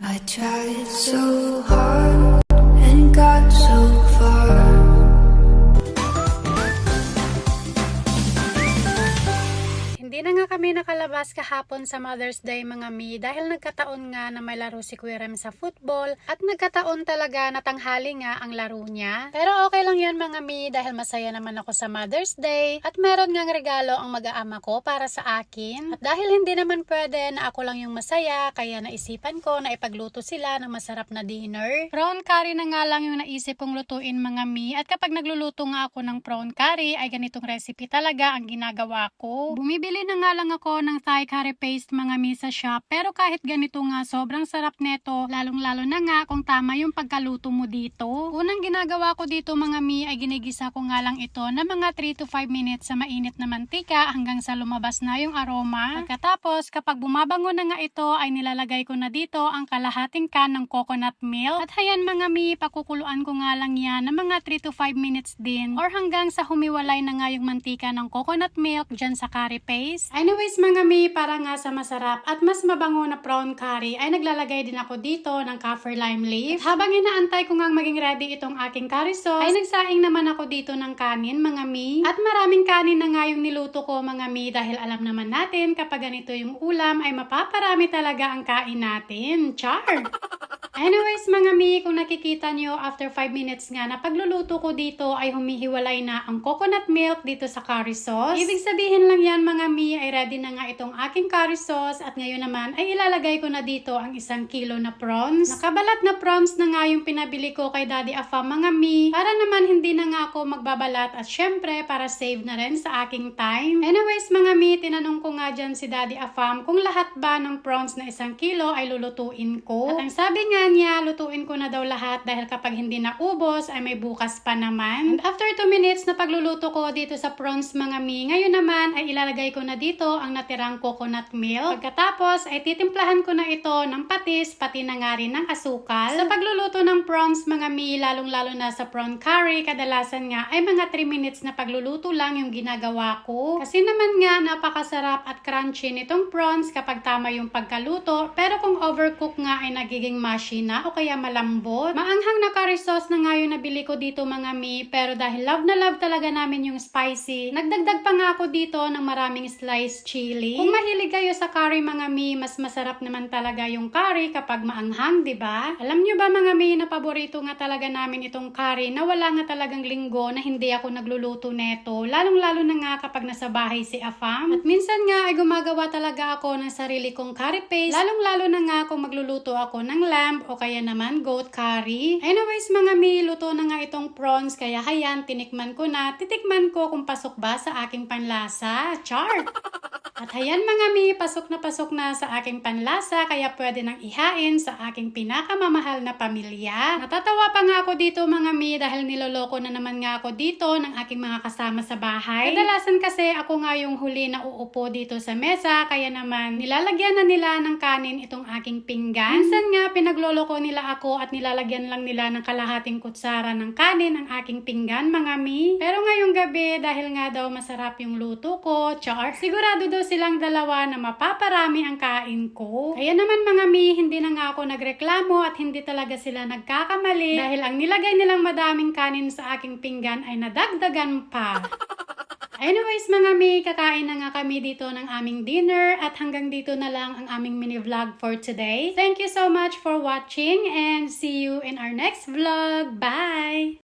I tried so hard Hindi na nga kami nakalabas kahapon sa Mother's Day mga mi dahil nagkataon nga na may laro si Kuya Rem sa football at nagkataon talaga na tanghali nga ang laro niya. Pero okay lang yan mga mi dahil masaya naman ako sa Mother's Day at meron ngang regalo ang mag-aama ko para sa akin. At dahil hindi naman pwede na ako lang yung masaya kaya naisipan ko na ipagluto sila ng masarap na dinner. Prawn curry na nga lang yung naisip kong lutuin mga mi at kapag nagluluto nga ako ng prawn curry ay ganitong recipe talaga ang ginagawa ko. Bumibili na nga lang ako ng Thai curry paste mga mi sa shop pero kahit ganito nga sobrang sarap neto lalong lalo na nga kung tama yung pagkaluto mo dito. Unang ginagawa ko dito mga mi ay ginigisa ko nga lang ito na mga 3 to 5 minutes sa mainit na mantika hanggang sa lumabas na yung aroma. Pagkatapos kapag bumabango na nga ito ay nilalagay ko na dito ang kalahating can ng coconut milk. At hayan mga mi, pakukuluan ko nga lang yan na mga 3 to 5 minutes din or hanggang sa humiwalay na nga yung mantika ng coconut milk dyan sa curry paste. Anyways mga mi, para nga sa masarap at mas mabango na prawn curry ay naglalagay din ako dito ng kaffir lime leaf. At habang inaantay ko nga maging ready itong aking curry sauce, ay nagsaing naman ako dito ng kanin mga mi. At maraming kanin na nga yung niluto ko mga mi dahil alam naman natin kapag ganito yung ulam ay mapaparami talaga ang kain natin. Char! Anyways, mga mi, kung nakikita nyo, after 5 minutes nga na pagluluto ko dito ay humihiwalay na ang coconut milk dito sa curry sauce. Ibig sabihin lang yan, mga mi, ay ready na nga itong aking curry sauce at ngayon naman ay ilalagay ko na dito ang isang kilo na prawns. Nakabalat na prawns na nga yung pinabili ko kay Daddy Afam, mga mi, para naman hindi na nga ako magbabalat at syempre para save na rin sa aking time. Anyways, mga mi, tinanong ko nga dyan si Daddy Afam kung lahat ba ng prawns na isang kilo ay lulutuin ko. At ang sabi nga niya, lutuin ko na daw lahat dahil kapag hindi na ubos ay may bukas pa naman. And after 2 minutes na pagluluto ko dito sa prawns mga mi, ngayon naman ay ilalagay ko na dito ang natirang coconut milk. Pagkatapos ay titimplahan ko na ito ng patis pati na nga rin ng asukal. Sa pagluluto ng prawns mga mi, lalong lalo na sa prawn curry, kadalasan nga ay mga 3 minutes na pagluluto lang yung ginagawa ko. Kasi naman nga napakasarap at crunchy nitong prawns kapag tama yung pagkaluto. Pero kung overcook nga ay nagiging mushy na o kaya malambot. Maanghang na curry sauce na nga yung nabili ko dito mga mi. Pero dahil love na love talaga namin yung spicy, nagdagdag pa nga ako dito ng maraming sliced chili. Kung mahilig kayo sa curry mga mi, mas masarap naman talaga yung curry kapag maanghang, di ba? Alam nyo ba mga mi na paborito nga talaga namin itong curry na wala nga talagang linggo na hindi ako nagluluto neto. Lalong lalo na nga kapag nasa bahay si Afam. At minsan nga ay gumagawa talaga ako ng sarili kong curry paste. Lalong lalo na nga kung magluluto ako ng lamb o kaya naman goat curry. Anyways mga mi, luto na nga itong prawns kaya hayan, tinikman ko na. Titikman ko kung pasok ba sa aking panlasa. Char! At hayan mga mi, pasok na pasok na sa aking panlasa kaya pwede nang ihain sa aking pinakamamahal na pamilya. Natatawa pa nga ako dito mga mi dahil niloloko na naman nga ako dito ng aking mga kasama sa bahay. Kadalasan kasi ako nga yung huli na uupo dito sa mesa kaya naman nilalagyan na nila ng kanin itong aking pinggan. Minsan nga pinagloloko nila ako at nilalagyan lang nila ng kalahating kutsara ng kanin ang aking pinggan mga mi. Pero ngayong gabi dahil nga daw masarap yung luto ko, char, sigurado daw silang dalawa na mapaparami ang kain ko. Kaya naman mga mi, hindi na nga ako nagreklamo at hindi talaga sila nagkakamali dahil ang nilagay nilang madaming kanin sa aking pinggan ay nadagdagan pa. Anyways mga mi, kakain na nga kami dito ng aming dinner at hanggang dito na lang ang aming mini vlog for today. Thank you so much for watching and see you in our next vlog. Bye!